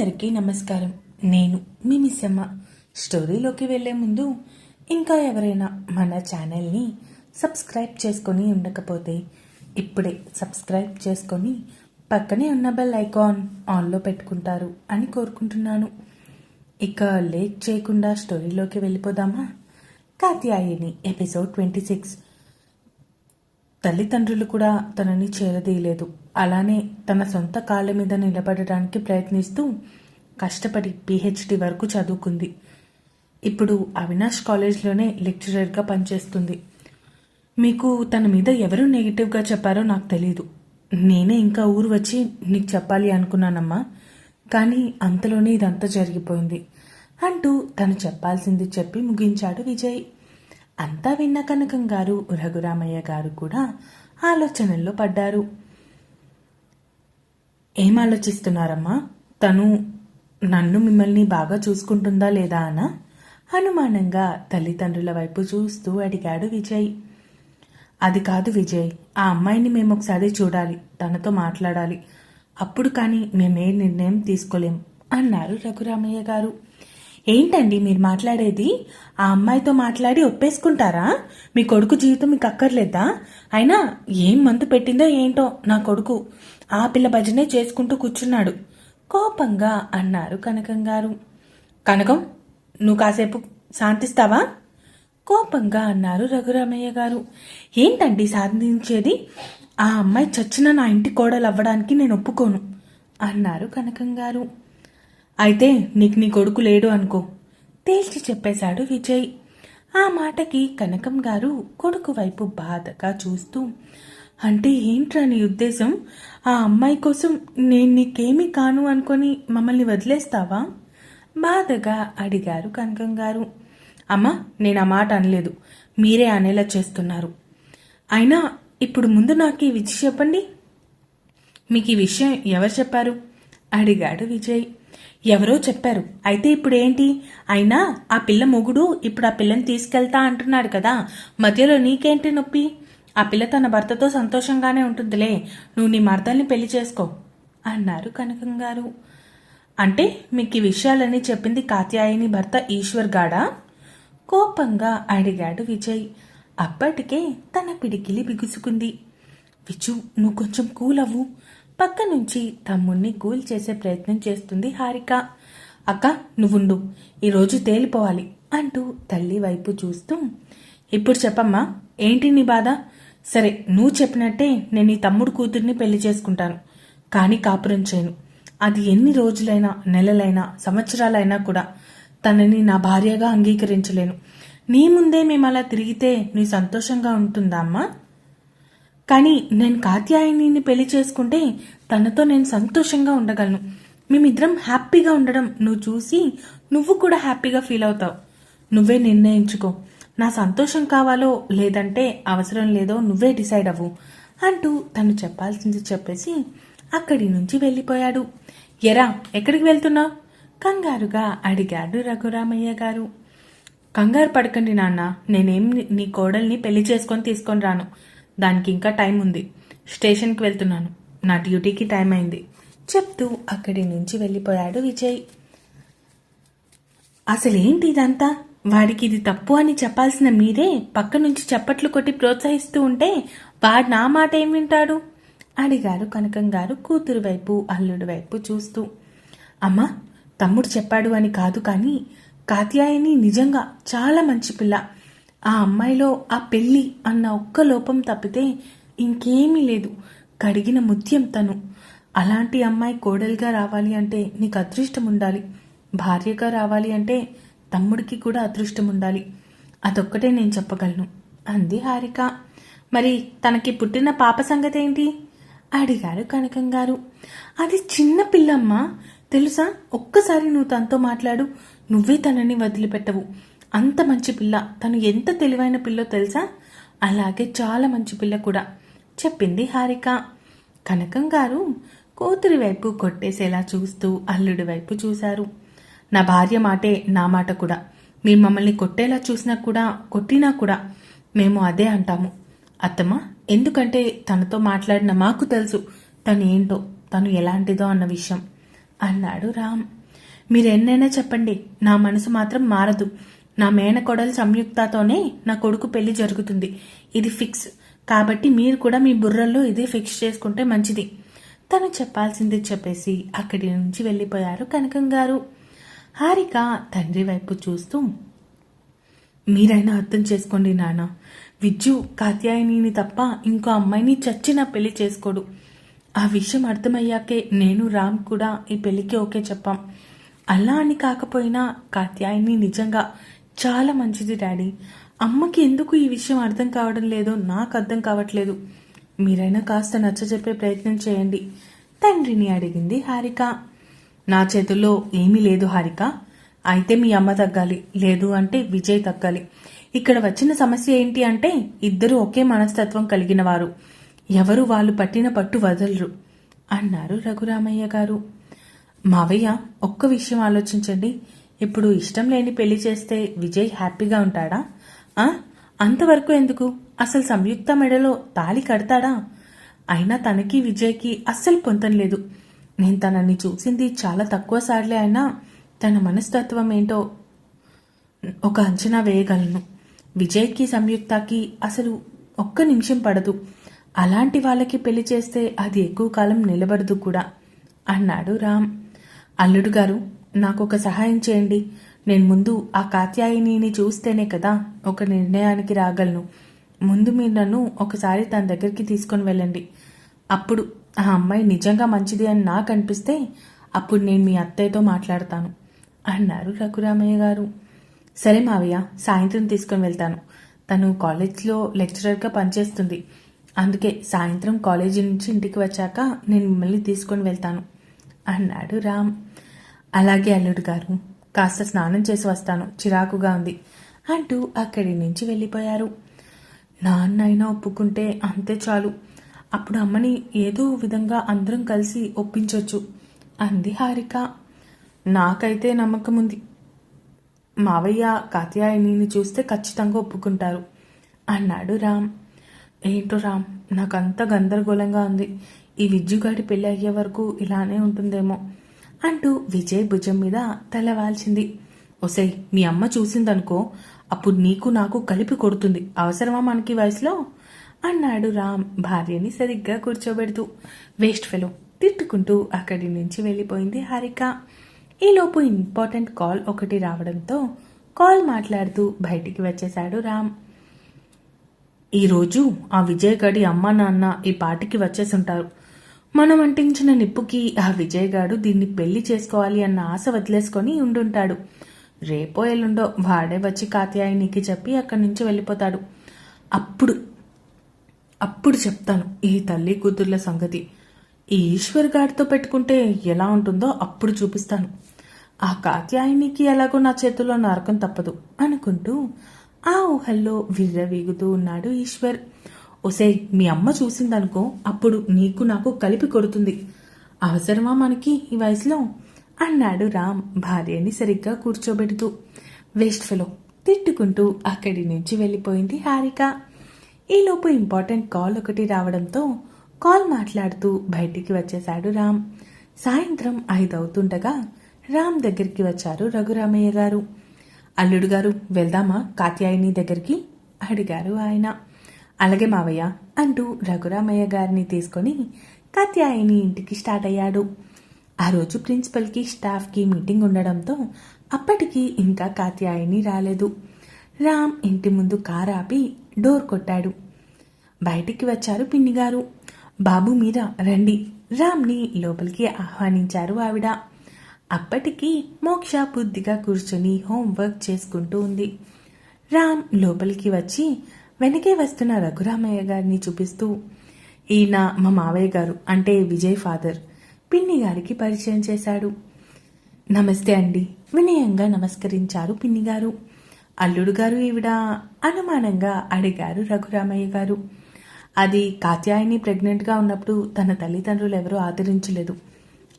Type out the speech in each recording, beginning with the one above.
అందరికీ నమస్కారం. నేను మీ మిస్సమ్మ. స్టోరీలోకి వెళ్ళే ముందు ఇంకా ఎవరైనా మన ఛానల్ని సబ్స్క్రైబ్ చేసుకొని ఉండకపోతే ఇప్పుడే సబ్స్క్రైబ్ చేసుకొని పక్కనే ఉన్న బెల్ ఐకాన్ ఆన్లో పెట్టుకుంటారు అని కోరుకుంటున్నాను. ఇక లేట్ చేయకుండా స్టోరీలోకి వెళ్ళిపోదామా? Katyayani episode twenty six. తల్లిదండ్రులు కూడా తనని చేరదీయలేదు. అలానే తన సొంత కాళ్ళ మీద నిలబడడానికి ప్రయత్నిస్తూ కష్టపడి పిహెచ్డి వరకు చదువుకుంది. ఇప్పుడు అవినాష్ కాలేజ్లోనే లెక్చరర్గా పనిచేస్తుంది. మీకు తన మీద ఎవరు నెగిటివ్గా చెప్పారో నాకు తెలియదు నేనే ఇంకా ఊరు వచ్చి నీకు చెప్పాలి అనుకున్నానమ్మా. కానీ అంతలోనే ఇదంతా జరిగిపోయింది. అంటూ తను చెప్పాల్సింది చెప్పి ముగించాడు విజయ్. అంతా విన్న కనకం గారు రఘురామయ్య గారు కూడా ఆలోచనల్లో పడ్డారు. ఏం ఆలోచిస్తున్నారమ్మా? తను నన్ను మిమ్మల్ని బాగా చూసుకుంటుందా లేదా అనా? అనుమానంగా తల్లిదండ్రుల వైపు చూస్తూ అడిగాడు విజయ్. అది కాదు విజయ్ ఆ అమ్మాయిని మేము ఒకసారి చూడాలి తనతో మాట్లాడాలి. అప్పుడు కానీ మేమే నిర్ణయం తీసుకోలేం అన్నారు రఘురామయ్య గారు. ఏంటండి మీరు మాట్లాడేది? ఆ అమ్మాయితో మాట్లాడి ఒప్పేసుకుంటారా? మీ కొడుకు జీవితం మీకు అక్కర్లేదా? అయినా ఏం మందు పెట్టిందో ఏంటో నా కొడుకు ఆ పిల్ల భజనే చేసుకుంటూ కూర్చున్నాడు. కోపంగా అన్నారు కనకం గారు. కనకం నువ్వు కాసేపు శాంతిస్తావా? కోపంగా అన్నారు రఘురామయ్య గారు. ఏంటండి సాధించేది ఆ అమ్మాయి చచ్చిన నా ఇంటి కోడలు అవ్వడానికి నేను ఒప్పుకోను అన్నారు కనకం గారు. అయితే నీకు నీ కొడుకు లేడు అనుకో. తేల్చి చెప్పేశాడు విజయ్. ఆ మాటకి కనకం గారు కొడుకు వైపు బాధగా చూస్తూ అంటే ఏంట్రా నీ ఉద్దేశం? ఆ అమ్మాయి కోసం నేను నీకేమీ కాను అనుకొని మమ్మల్ని వదిలేస్తావా? బాధగా అడిగారు కనకం గారు. అమ్మా నేను ఆ మాట అనలేదు. మీరే అనేలా చేస్తున్నారు. అయినా ఇప్పుడు ముందు నాకు ఈ విషయం చెప్పండి. మీకు ఈ విషయం ఎవరు చెప్పారు? అడిగాడు విజయ్. ఎవరో చెప్పారు. అయితే ఇప్పుడు ఏంటి అయినా ఆ పిల్ల మొగుడు ఇప్పుడు ఆ పిల్లని తీసుకెళ్తా అంటున్నాడు కదా. మధ్యలో నీకేంటి నొప్పి? ఆ పిల్ల తన భర్తతో సంతోషంగానే ఉంటుందిలే. నువ్వు నీ మర్దల్ని పెళ్ళి చేసుకో అన్నారు కనకం గారు అంటే మీకు ఈ విషయాలన్నీ చెప్పింది కాత్యాయని భర్త ఈశ్వర్ గాడా? కోపంగా అడిగాడు విజయ్. అప్పటికే తన పిడికిలి బిగుసుకుంది. విచు నువ్వు కొంచెం కూల్ అవ్వు పక్క నుంచి తమ్ముణ్ణి కూల్ చేసే ప్రయత్నం చేస్తుంది హారిక. అక్క నువ్వుండు. ఈరోజు తేలిపోవాలి అంటూ తల్లి వైపు చూస్తూ. ఇప్పుడు చెప్పమ్మా ఏంటి నీ బాధ? సరే నువ్వు చెప్పినట్టే నేను ఈ తమ్ముడు కూతుర్ని పెళ్ళి చేసుకుంటాను. కానీ కాపురం చేయను. అది ఎన్ని రోజులైనా నెలలైనా సంవత్సరాలైనా కూడా తనని నా భార్యగా అంగీకరించలేను. నీ ముందే మేము అలా తిరిగితే నీ సంతోషంగా ఉంటుందా అమ్మా? కానీ నేను కాత్యాయనిని పెళ్ళి చేసుకుంటే తనతో నేను సంతోషంగా ఉండగలను. మేమిద్దరం హ్యాపీగా ఉండడం నువ్వు చూసి నువ్వు కూడా హ్యాపీగా ఫీల్ అవుతావు. నువ్వే నిర్ణయించుకో. నా సంతోషం కావాలో లేదంటే అవసరం లేదో నువ్వే డిసైడ్ అవ్వు అంటూ తను చెప్పాల్సింది చెప్పేసి అక్కడి నుంచి వెళ్ళిపోయాడు. ఎరా ఎక్కడికి వెళ్తున్నావు? కంగారుగా అడిగాడు రఘురామయ్య గారు. కంగారు పడకండి నాన్న నేనేం నీ కోడల్ని పెళ్ళి చేసుకొని తీసుకొని రాను. దానికి ఇంకా టైం ఉంది. స్టేషన్కి వెళ్తున్నాను. నా డ్యూటీకి టైం అయింది. చెప్తూ అక్కడి నుంచి వెళ్ళిపోయాడు విజయ్. అసలేంటి ఇదంతా? వాడికి ఇది తప్పు అని చెప్పాల్సిన మీరే పక్క నుంచి చప్పట్లు కొట్టి ప్రోత్సహిస్తూ ఉంటే వాడు నా మాట ఏం వింటాడు? అడిగారు కనకం గారు కూతురు వైపు అల్లుడి వైపు చూస్తూ. అమ్మా తమ్ముడు చెప్పాడు అని కాదు కానీ కాత్యాయని నిజంగా చాలా మంచి పిల్ల. ఆ అమ్మాయిలో ఆ పెళ్ళి అన్న ఒక్క లోపం తప్పితే ఇంకేమీ లేదు. కడిగిన ముత్యం తను. అలాంటి అమ్మాయి కోడలుగా రావాలి అంటే నీకు అదృష్టం ఉండాలి. భార్యగా రావాలి అంటే తమ్ముడికి కూడా అదృష్టం ఉండాలి. అదొక్కటే నేను చెప్పగలను. అంది హారిక. మరి తనకి పుట్టిన పాప సంగతి ఏంటి? అడిగారు కనకం గారు. అది చిన్న పిల్లమ్మ. తెలుసా? ఒక్కసారి నువ్వు తనతో మాట్లాడు. నువ్వే తనని వదిలిపెట్టవు. అంత మంచి పిల్ల. తను ఎంత తెలివైన పిల్లో తెలుసా? అలాగే చాలా మంచి పిల్ల కూడా. చెప్పింది హారిక. కనకం గారు కూతురి వైపు కొట్టేసేలా చూస్తూ అల్లుడి వైపు చూశారు. నా భార్య మాటే నా మాట కూడా. మీరు మమ్మల్ని కొట్టేలా చూసినా కూడా కొట్టినా కూడా మేము అదే అంటాము. అత్తమ్మ ఎందుకంటే తనతో మాట్లాడిన మాకు తెలుసు తను ఏంటో తను ఎలాంటిదో అన్న విషయం. అన్నాడు రామ్. మీరెన్నైనా చెప్పండి నా మనసు మాత్రం మారదు. నా మేనకోడలు సంయుక్తతోనే నా కొడుకు పెళ్ళి జరుగుతుంది. ఇది ఫిక్స్. కాబట్టి మీరు కూడా మీ బుర్రల్లో ఇదే ఫిక్స్ చేసుకుంటే మంచిది. తను చెప్పాల్సింది చెప్పేసి అక్కడి నుంచి వెళ్ళిపోయారు కనకం గారు హారిక తండ్రి వైపు చూస్తూ మీరైనా అర్థం చేసుకోండి నాన్న. విజ్జు కాత్యాయనిని తప్ప ఇంకో అమ్మాయిని చచ్చిన పెళ్ళి చేసుకోడు. ఆ విషయం అర్థమయ్యాకే నేను రామ్ కూడా ఈ పెళ్ళికి ఓకే చెప్పాం. అలా అని కాకపోయినా కాత్యాయని నిజంగా చాలా మంచిది డాడీ. అమ్మకి ఎందుకు ఈ విషయం అర్థం కావడం లేదో నాకు అర్థం కావట్లేదు. మీరైనా కాస్త నచ్చ చెప్పే ప్రయత్నం చేయండి. తండ్రిని అడిగింది హారిక. నా చేతుల్లో ఏమీ లేదు హారిక. అయితే మీ అమ్మ తగ్గాలి. లేదు అంటే విజయ్ తగ్గాలి. ఇక్కడ వచ్చిన సమస్య ఏంటి అంటే ఇద్దరు ఒకే మనస్తత్వం కలిగిన వారు. ఎవరు వాళ్ళు పట్టిన పట్టు వదలరు అన్నారు రఘురామయ్య గారు. మావయ్య ఒక్క విషయం ఆలోచించండి. ఇప్పుడు ఇష్టం లేని పెళ్ళి చేస్తే విజయ్ హ్యాపీగా ఉంటాడా? ఆ? అంతవరకు ఎందుకు? అసలు సంయుక్త మెడలో తాళి కడతాడా? అయినా తనకి విజయ్కి అస్సలు పొంతం లేదు. నేను తనని చూసింది చాలా తక్కువ సార్లే అయినా తన మనస్తత్వం ఏంటో ఒక అంచనా వేయగలను. విజయ్కి సంయుక్తకి అసలు ఒక్క నిమిషం పడదు. అలాంటి వాళ్ళకి పెళ్ళి చేస్తే అది ఎక్కువ కాలం నిలబడదు కూడా. అన్నాడు రామ్. అల్లుడు గారు నాకు ఒక సహాయం చేయండి. నేను ముందు ఆ కాత్యాయనిని చూస్తేనే కదా ఒక నిర్ణయానికి రాగలను. ముందు మీరు నన్ను ఒకసారి తన దగ్గరికి తీసుకొని వెళ్ళండి. అప్పుడు ఆ అమ్మాయి నిజంగా మంచిది అని నాకు అనిపిస్తే అప్పుడు నేను మీ అత్తయ్యతో మాట్లాడతాను అన్నారు రఘురామయ్య గారు. సరే మావయ్య సాయంత్రం తీసుకొని వెళ్తాను. తను కాలేజ్లో లెక్చరర్గా పనిచేస్తుంది. అందుకే సాయంత్రం కాలేజీ నుంచి ఇంటికి వచ్చాక నేను మిమ్మల్ని తీసుకొని వెళ్తాను అన్నాడు రామ్. అలాగే అల్లుడు గారు కాస్త స్నానం చేసి వస్తాను చిరాకుగా ఉంది అంటూ అక్కడి నుంచి వెళ్ళిపోయారు. నాన్నైనా ఒప్పుకుంటే అంతే చాలు. అప్పుడు అమ్మని ఏదో విధంగా అందరం కలిసి ఒప్పించవచ్చు అంది హారిక. నాకైతే నమ్మకం ఉంది. మావయ్య కాత్యాయనిని చూస్తే ఖచ్చితంగా ఒప్పుకుంటారు అన్నాడు రామ్. ఏంటో రామ్ నాకంత గందరగోళంగా ఉంది. ఈ విద్యుగాడి పెళ్ళి అయ్యే వరకు ఇలానే ఉంటుందేమో. అంటూ విజయ్ భుజం మీద తలవాల్చింది. ఒసై మీ అమ్మ చూసిందనుకో అప్పుడు నీకు నాకు కలిపి కొడుతుంది. అవసరమా మనకి వయసులో? అన్నాడు రామ్ భార్యని సరిగ్గా కూర్చోబెడుతూ. వేస్ట్ ఫెలో తిట్టుకుంటూ అక్కడి నుంచి వెళ్ళిపోయింది హారిక. ఈలోపు ఇంపార్టెంట్ కాల్ ఒకటి రావడంతో కాల్ మాట్లాడుతూ బయటికి వచ్చేశాడు రామ్. ఈరోజు ఆ విజయ్ గడి అమ్మ నాన్న ఈ పాటికి వచ్చేసుంటారు. మనం అంటించిన నిప్పుకి ఆ విజయ్ గాడు దీన్ని పెళ్ళి చేసుకోవాలి అన్న ఆశ వదిలేసుకొని ఉండుంటాడు. రేపో ఎల్లుండో వాడే వచ్చి కాత్యాయనికి చెప్పి అక్కడి నుంచి వెళ్ళిపోతాడు. అప్పుడు అప్పుడు చెప్తాను ఈ తల్లి కూతుర్ల సంగతి. ఈ ఈశ్వర్ గారితో పెట్టుకుంటే ఎలా ఉంటుందో అప్పుడు చూపిస్తాను. ఆ కాత్యాయనికి ఎలాగో నా చేతిలో నరకం తప్పదు అనుకుంటూ ఆ ఊహల్లో విర్రవీగుతూ ఉన్నాడు ఈశ్వర్. ఒసే మీ అమ్మ చూసిందనుకో అప్పుడు నీకు నాకు కలిపి కొడుతుంది. అవసరమా మనకి ఈ వయసులో? అన్నాడు రామ్ భార్యని సరిగ్గా కూర్చోబెడుతూ. వేస్ట్ ఫెలో తిట్టుకుంటూ అక్కడి నుంచి వెళ్ళిపోయింది హారిక. ఈలోపు ఇంపార్టెంట్ కాల్ ఒకటి రావడంతో కాల్ మాట్లాడుతూ బయటికి వచ్చేశాడు రామ్. సాయంత్రం ఐదు అవుతుండగా రామ్ దగ్గరికి వచ్చారు రఘురామయ్య గారు. అల్లుడు గారు వెళ్దామా? కాత్యాయని దగ్గరికి? అడిగారు ఆయన. అలాగే మావయ్య అంటూ రఘురామయ్య గారిని తీసుకొని కాత్యాయని ఇంటికి స్టార్ట్ అయ్యాడు. ఆ రోజు ప్రిన్సిపల్కి స్టాఫ్కి మీటింగ్ ఉండడంతో అప్పటికి ఇంకా కాత్యాయని రాలేదు. రామ్ ఇంటి ముందు కారు ఆపి డోర్ కొట్టాడు. బయటికి వచ్చారు పిన్నిగారు. బాబు మీద రండి. రామ్ని లోపలికి ఆహ్వానించారు ఆవిడ. అప్పటికి మోక్ష బుద్ధిగా కూర్చొని హోంవర్క్ చేసుకుంటూ ఉంది. రామ్ లోపలికి వచ్చి వెనకే వస్తున్న రఘురామయ్య గారిని చూపిస్తూ ఈయన మా మావయ్య గారు అంటే విజయ్ ఫాదర్ పిన్ని గారికి పరిచయం చేశాడు. నమస్తే అండి. వినయంగా నమస్కరించారు పిన్ని గారు. అల్లుడు గారు ఈవిడ అనుమానంగా అడిగారు రఘురామయ్య గారు. అది కాత్యాయని ప్రెగ్నెంట్గా ఉన్నప్పుడు తన తల్లిదండ్రులు ఎవరూ ఆదరించలేదు.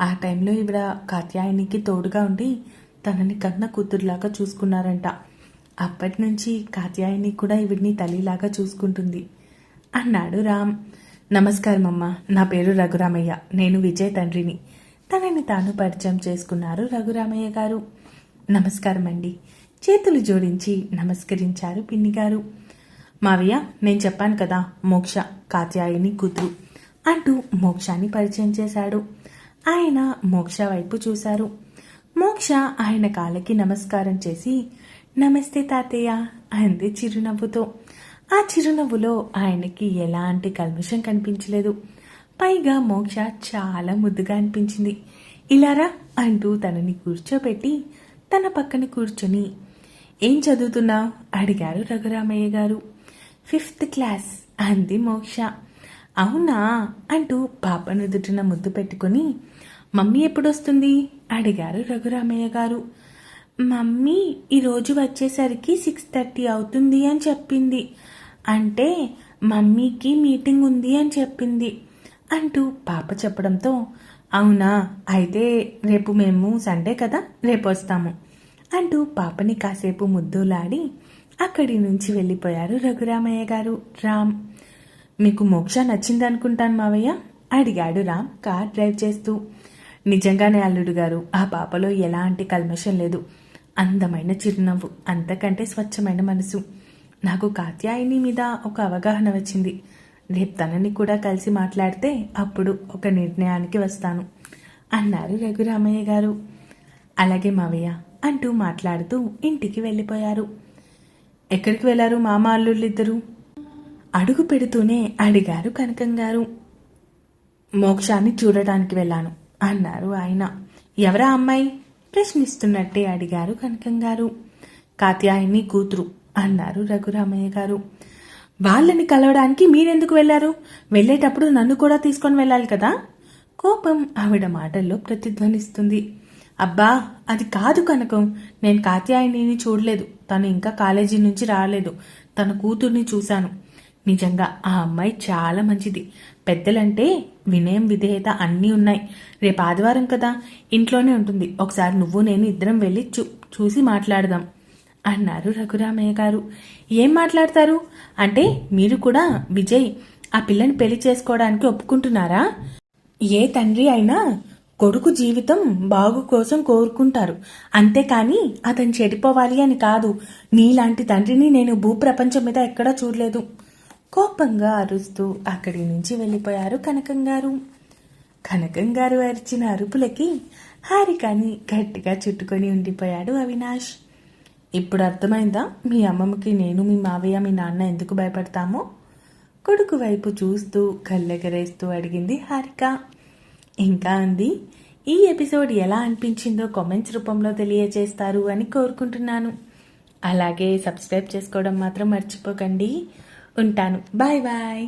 ఆ టైంలో ఈవిడ కాత్యాయనికి తోడుగా ఉండి తనని కన్న కూతురులాగా చూసుకున్నారంట. అప్పటి నుంచి కాత్యాయని కూడా ఈవిడ్ని తల్లిలాగా చూసుకుంటుంది. అన్నాడు రామ్. నమస్కారం అమ్మ. నా పేరు రఘురామయ్య. నేను విజయ్ తండ్రిని. తనని తాను పరిచయం చేసుకున్నారు రఘురామయ్య గారు. నమస్కారం అండి. చేతులు జోడించి నమస్కరించారు పిన్ని గారు. మావయ్య నేను చెప్పాను కదా మోక్ష కాత్యాయని కూతురు అంటూ మోక్షాన్ని పరిచయం చేశాడు. ఆయన మోక్ష వైపు చూశారు. మోక్ష ఆయన కాళ్ళకి నమస్కారం చేసి నమస్తే తాతయ్య అంది చిరునవ్వుతో. ఆ చిరునవ్వులో ఆయనకి ఎలాంటి కల్మషం కనిపించలేదు. పైగా మోక్ష చాలా ముద్దుగా అనిపించింది. ఇలారా అంటూ తనని కూర్చోబెట్టి తన పక్కన కూర్చొని ఏం చదువుతున్నావు అడిగారు రఘురామయ్య గారు. ఫిఫ్త్ క్లాస్ అంది మోక్ష. అవునా? అంటూ పాప నుదుటిన ముద్దు పెట్టుకుని మమ్మీ ఎప్పుడొస్తుంది అడిగారు రఘురామయ్య గారు. మమ్మీ ఈరోజు వచ్చేసరికి సిక్స్ థర్టీ అవుతుంది అని చెప్పింది. అంటే మమ్మీకి మీటింగ్ ఉంది అని చెప్పింది. అంటూ పాప చెప్పడంతో అవునా అయితే రేపు మేము సండే కదా రేపు వస్తాము అంటూ పాపని కాసేపు ముద్దులాడి అక్కడి నుంచి వెళ్ళిపోయారు రఘురామయ్య గారు. రామ్ మీకు మోక్ష నచ్చింది అనుకుంటాను మావయ్య అడిగాడు రామ్ కార్ డ్రైవ్ చేస్తూ. నిజంగానే అల్లుడు గారు ఆ పాపలో ఎలాంటి కల్మషం లేదు. అందమైన చిరునవ్వు అంతకంటే స్వచ్ఛమైన మనసు. నాకు కాత్యాయని మీద ఒక అవగాహన వచ్చింది. రేపు తనని కూడా కలిసి మాట్లాడితే అప్పుడు ఒక నిర్ణయానికి వస్తాను అన్నారు రఘురామయ్య గారు. అలాగే మావయ్య అంటూ మాట్లాడుతూ ఇంటికి వెళ్ళిపోయారు. ఎక్కడికి వెళ్ళారు మామ అల్లుళ్ళిద్దరూ? అడుగు పెడుతూనే అడిగారు కనకం గారు. మోక్షాన్ని చూడటానికి వెళ్ళాను అన్నారు ఆయన. ఎవరా అమ్మాయి? ప్రశ్నిస్తున్నట్టే అడిగారు కనకం గారు కాత్యాయని కూతురు అన్నారు రఘురామయ్య గారు. వాళ్ళని కలవడానికి మీరెందుకు వెళ్ళారు వెళ్ళేటప్పుడు నన్ను కూడా తీసుకొని వెళ్ళాలి కదా? కోపం ఆవిడ మాటల్లో ప్రతిధ్వనిస్తుంది. అబ్బా అది కాదు కనకం. నేను కాత్యాయనిని చూడలేదు. తను ఇంకా కాలేజీ నుంచి రాలేదు. తన కూతుర్ని చూశాను. నిజంగా ఆ అమ్మాయి చాలా మంచిది. పెద్దలంటే వినయం విధేయత అన్నీ ఉన్నాయి. రేపు ఆదివారం కదా? ఇంట్లోనే ఉంటుంది. ఒకసారి నువ్వు నేను ఇద్దరం వెళ్ళి చూ చూసి మాట్లాడదాం. అన్నారు రఘురామయ్య గారు. ఏం మాట్లాడతారు? అంటే మీరు కూడా విజయ్ ఆ పిల్లని పెళ్ళి చేసుకోవడానికి ఒప్పుకుంటున్నారా? ఏ తండ్రి అయినా కొడుకు జీవితం బాగు కోసం కోరుకుంటారు. అంతేకాని అతను చెడిపోవాలి అని కాదు. నీలాంటి తండ్రిని నేను భూప్రపంచం మీద ఎక్కడా చూడలేదు. కోపంగా అరుస్తూ అక్కడి నుంచి వెళ్ళిపోయారు కనకం గారు కనకం గారు అరిచిన అరుపులకి హారికాని గట్టిగా చుట్టుకొని ఉండిపోయాడు అవినాష్. ఇప్పుడు అర్థమైందా? మీ అమ్మమ్మకి నేను మీ మావయ్య మీ నాన్న ఎందుకు భయపడతామో? కొడుకు వైపు చూస్తూ కళ్ళెగరేస్తూ అడిగింది హారిక. ఇంకా అంది ఈ ఎపిసోడ్ ఎలా అనిపించిందో కామెంట్స్ రూపంలో తెలియజేస్తారు అని కోరుకుంటున్నాను. అలాగే సబ్స్క్రైబ్ చేసుకోవడం మాత్రం మర్చిపోకండి. ఉంటాను. Bye bye.